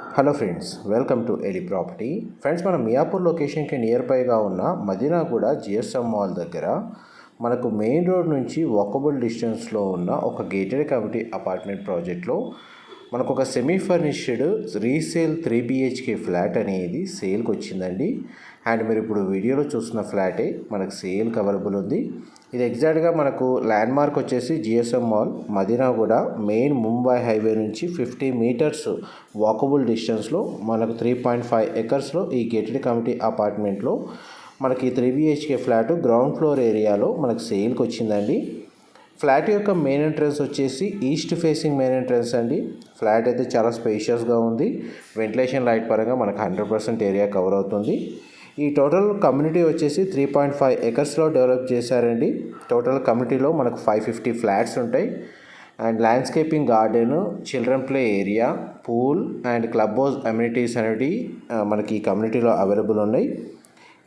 Hello friends welcome to Eli property friends మనం మియాపూర్ లొకేషన్కి near బైగా ఉన్న మదీనాగూడ జిఎస్ఎం మాల్ దగ్గర మనకు మెయిన్ రోడ్ నుంచి వాకబుల్ డిస్టెన్స్లో ఉన్న ఒక గేటెడ్ కమిటీ అపార్ట్మెంట్ ప్రాజెక్ట్లో మనకు ఒక semi furnished resale three BHK flat అనేది సేల్కి వచ్చిందండి అండ్ మీరు ఇప్పుడు వీడియోలో చూస్తున్న ఫ్లాటే మనకు సేల్కి అవైలబుల్ ఉంది. ఇది ఎగ్జాక్ట్గా మనకు ల్యాండ్ మార్క్ వచ్చేసి GSM mall Madinaguda main Mumbai highway నుంచి ఫిఫ్టీ మీటర్స్ వాకబుల్ డిస్టెన్స్లో మనకు త్రీ పాయింట్ ఫైవ్ ఎకర్స్లో ఈ గేటెడ్ కమిటీ అపార్ట్మెంట్లో మనకి three BHK flat ground floor ఏరియాలో మనకు సేల్కి వచ్చిందండి. ఫ్లాట్ యొక్క మెయిన్ ఎంట్రన్స్ వచ్చేసి ఈస్ట్ ఫేసింగ్ మెయిన్ ఎంట్రన్స్ అండి. ఫ్లాట్ అయితే చాలా స్పేషియస్గా ఉంది. వెంటిలేషన్ లైట్ పరంగా మనకు హండ్రెడ్ పర్సెంట్ ఏరియా కవర్ అవుతుంది. ఈ టోటల్ కమ్యూనిటీ వచ్చేసి త్రీ పాయింట్ ఫైవ్ ఎకర్స్లో డెవలప్ చేశారండి. టోటల్ కమ్యూనిటీలో మనకు ఫైవ్ ఫిఫ్టీ ఫ్లాట్స్ ఉంటాయి. And landscaping garden children play area pool and club house amenities అనేవి మనకి ఈ కమ్యూనిటీలో అవైలబుల్ ఉన్నాయి.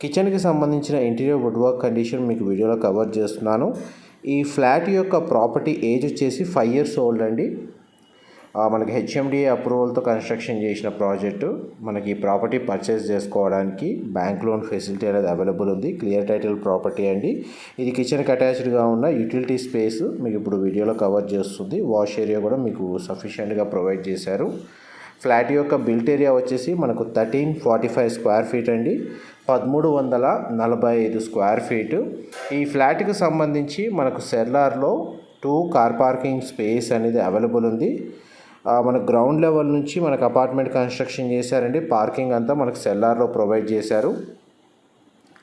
కిచెన్కి సంబంధించిన ఇంటీరియర్ వుడ్ వర్క్ కండిషన్ మీకు వీడియోలో కవర్ చేస్తున్నాను. ఈ ఫ్లాట్ యొక్క ప్రాపర్టీ ఏజ్ వచ్చేసి ఫైవ్ ఇయర్స్ ఓల్డ్ అండి. మనకి హెచ్ఎండిఏ అప్రూవల్తో కన్స్ట్రక్షన్ చేసిన ప్రాజెక్టు. మనకి ఈ ప్రాపర్టీ పర్చేస్ చేసుకోవడానికి బ్యాంక్ లోన్ ఫెసిలిటీ అనేది అవైలబుల్ ఉంది. క్లియర్ టైటిల్ ప్రాపర్టీ అండి. ఇది కిచెన్కి అటాచ్డ్గా ఉన్న యూటిలిటీ స్పేస్ మీకు ఇప్పుడు వీడియోలో కవర్ చేస్తుంది. వాష్ ఏరియా కూడా మీకు సఫిషియెంట్గా ప్రొవైడ్ చేశారు. ఫ్లాట్ యొక్క బిల్ట్ ఏరియా వచ్చేసి మనకు thirteen forty five square feet అండి. పదమూడు వందల నలభై ఐదు స్క్వేర్ ఫీటు. ఈ ఫ్లాట్కి సంబంధించి మనకు సెల్లార్లో టూ కార్ పార్కింగ్ స్పేస్ అనేది అవైలబుల్ ఉంది. మనకు గ్రౌండ్ లెవెల్ నుంచి మనకు అపార్ట్మెంట్ కన్స్ట్రక్షన్ చేశారండి. పార్కింగ్ అంతా మనకు సెల్లార్లో ప్రొవైడ్ చేశారు.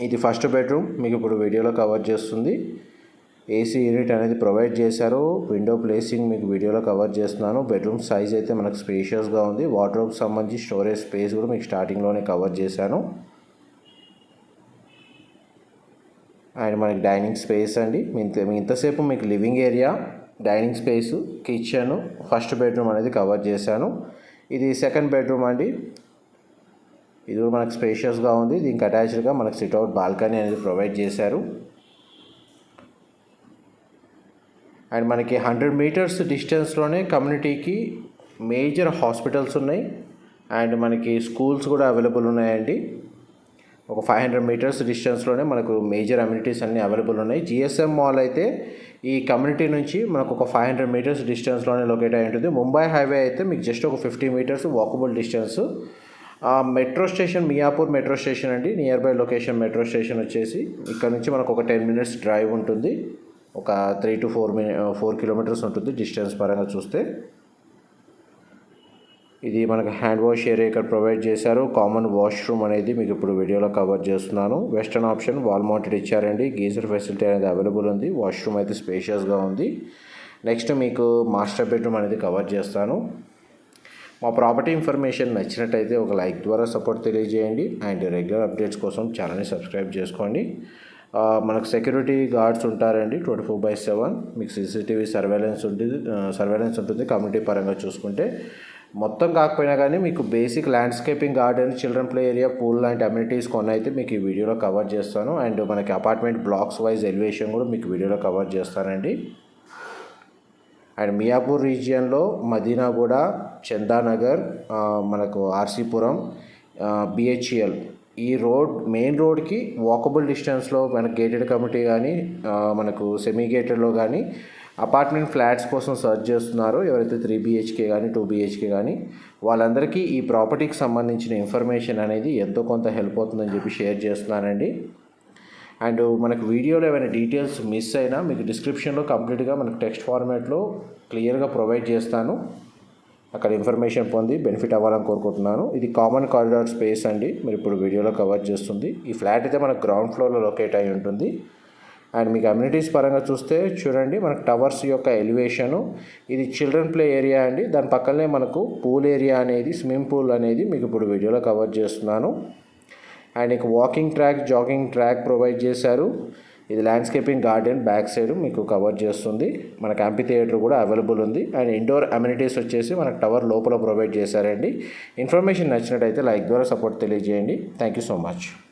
ఇది ఫస్ట్ బెడ్రూమ్ మీకు ఇప్పుడు వీడియోలో కవర్ చేస్తుంది. ఏసీ యూనిట్ అనేది ప్రొవైడ్ చేశారు. విండో ప్లేసింగ్ మీకు వీడియోలో కవర్ చేస్తున్నాను. బెడ్రూమ్ సైజ్ అయితే మనకు స్పేషియస్గా ఉంది. వాటర్ సంబంధించి స్టోరేజ్ స్పేస్ కూడా మీకు స్టార్టింగ్లోనే కవర్ చేశాను. అండ్ మనకి డైనింగ్ స్పేస్ అండి. ఇంత ఇంతసేపు మీకు living area dining space kitchen first bedroom అనేది కవర్ చేశాను. ఇది సెకండ్ బెడ్రూమ్ అండి. ఇది కూడా మనకు స్పేషియస్గా ఉంది. దీనికి అటాచ్డ్గా మనకు సిట్అవుట్ బాల్కనీ అనేది ప్రొవైడ్ చేశారు. అండ్ మనకి హండ్రెడ్ మీటర్స్ డిస్టెన్స్లోనే కమ్యూనిటీకి మేజర్ హాస్పిటల్స్ ఉన్నాయి. అండ్ మనకి స్కూల్స్ కూడా అవైలబుల్ ఉన్నాయండి. ఒక ఫైవ్ హండ్రెడ్ మీటర్స్ డిస్టెన్స్లోనే మనకు మేజర్ అమ్యూనిటీస్ అన్నీ అవైలబుల్ ఉన్నాయి. జిఎస్ఎం మాల్ అయితే ఈ కమ్యూనిటీ నుంచి మనకు ఒక ఫైవ్ హండ్రెడ్ మీటర్స్ డిస్టెన్స్లోనే లొకేట్ అయి ఉంటుంది. ముంబై హైవే అయితే మీకు జస్ట్ ఒక fifty metres walkable distance metro station Miyapur metro station అండి. Near by location metro station వచ్చేసి ఇక్కడ నుంచి మనకు ఒక టెన్ మినిట్స్ డ్రైవ్ ఉంటుంది. ఒక three to four mini four kilometres ఉంటుంది డిస్టెన్స్ పరంగా చూస్తే. ఇది మనకు హ్యాండ్ వాష్ ఏరియా ఇక్కడ ప్రొవైడ్ చేశారు. కామన్ వాష్రూమ్ అనేది మీకు ఇప్పుడు వీడియోలో కవర్ చేస్తున్నాను. వెస్టర్న్ ఆప్షన్ వాల్ మౌంటెడ్ ఇచ్చారండి. గీజర్ ఫెసిలిటీ అనేది అవైలబుల్ ఉంది. వాష్రూమ్ అయితే స్పేషియస్గా ఉంది. నెక్స్ట్ మీకు మాస్టర్ బెడ్రూమ్ అనేది కవర్ చేస్తాను. మా ప్రాపర్టీ ఇన్ఫర్మేషన్ నచ్చినట్టయితే ఒక లైక్ ద్వారా సపోర్ట్ తెలియజేయండి. అండ్ రెగ్యులర్ అప్డేట్స్ కోసం ఛానల్ని సబ్స్క్రైబ్ చేసుకోండి. మనకు సెక్యూరిటీ గార్డ్స్ ఉంటారండి. Twenty four by seven. మీకు సీసీటీవీ సర్వేలెన్స్ ఉంటుంది సర్వేలెన్స్ ఉంటుంది. కమ్యూనిటీ పరంగా చూసుకుంటే. మొత్తం కాకపోయినా కానీ మీకు basic landscaping garden children play area pool లాంటి అమ్యూనిటీస్ కొన్ని అయితే మీకు ఈ వీడియోలో కవర్ చేస్తాను. అండ్ మనకి అపార్ట్మెంట్ బ్లాక్స్ వైజ్ ఎలివేషన్ కూడా మీకు వీడియోలో కవర్ చేస్తానండి. అండ్ మియాపూర్ రీజియన్లో మదీనాగూడ చందానగర్ మనకు ఆర్సీపురం బిహెచ్ఎల్ ఈ రోడ్ మెయిన్ రోడ్కి వాకబుల్ డిస్టెన్స్లో మనకు గేటెడ్ కమిటీ కానీ మనకు సెమీ గేటెడ్లో కానీ అపార్ట్మెంట్ ఫ్లాట్స్ కోసం సర్చ్ చేస్తున్నారు. ఎవరైతే త్రీ బీహెచ్కే కానీ టూ బీహెచ్కే కానీ వాళ్ళందరికీ ఈ ప్రాపర్టీకి సంబంధించిన ఇన్ఫర్మేషన్ అనేది ఎంతో కొంత హెల్ప్ అవుతుందని చెప్పి షేర్ చేస్తున్నానండి. అండ్ మనకు వీడియోలో ఏమైనా డీటెయిల్స్ మిస్ అయినా మీకు డిస్క్రిప్షన్లో కంప్లీట్గా మనకు టెక్స్ట్ ఫార్మాట్లో క్లియర్గా ప్రొవైడ్ చేస్తాను. అక్కడ ఇన్ఫర్మేషన్ పొంది బెనిఫిట్ అవ్వాలని కోరుకుంటున్నాను. ఇది కామన్ కారిడార్ స్పేస్ అండి. మీరు ఇప్పుడు వీడియోలో కవర్ చేస్తుంది. ఈ ఫ్లాట్ అయితే మనకు గ్రౌండ్ ఫ్లోర్లో లొకేట్ అయి ఉంటుంది. అండ్ మీకు అమ్యూనిటీస్ పరంగా చూస్తే చూడండి మనకు టవర్స్ యొక్క ఎలివేషను ఇది చిల్డ్రన్ ప్లే ఏరియా అండి. దాని పక్కనే మనకు పూల్ ఏరియా అనేది స్విమ్మింగ్ పూల్ అనేది మీకు ఇప్పుడు వీడియోలో కవర్ చేస్తున్నాను. అండ్ ఇక walking track jogging track provide చేశారు. ఇది ల్యాండ్స్కేపింగ్ గార్డెన్ బ్యాక్ సైడ్ మీకు కవర్ చేస్తుంది. మనకు యాంపీ థియేటర్ కూడా అవైలబుల్ ఉంది. అండ్ ఇండోర్ అమ్యూనిటీస్ వచ్చేసి మనకు టవర్ లోపల ప్రొవైడ్ చేశారండి. ఇన్ఫర్మేషన్ నచ్చినట్టయితే లైక్ ద్వారా సపోర్ట్ తెలియజేయండి. Thank you so much.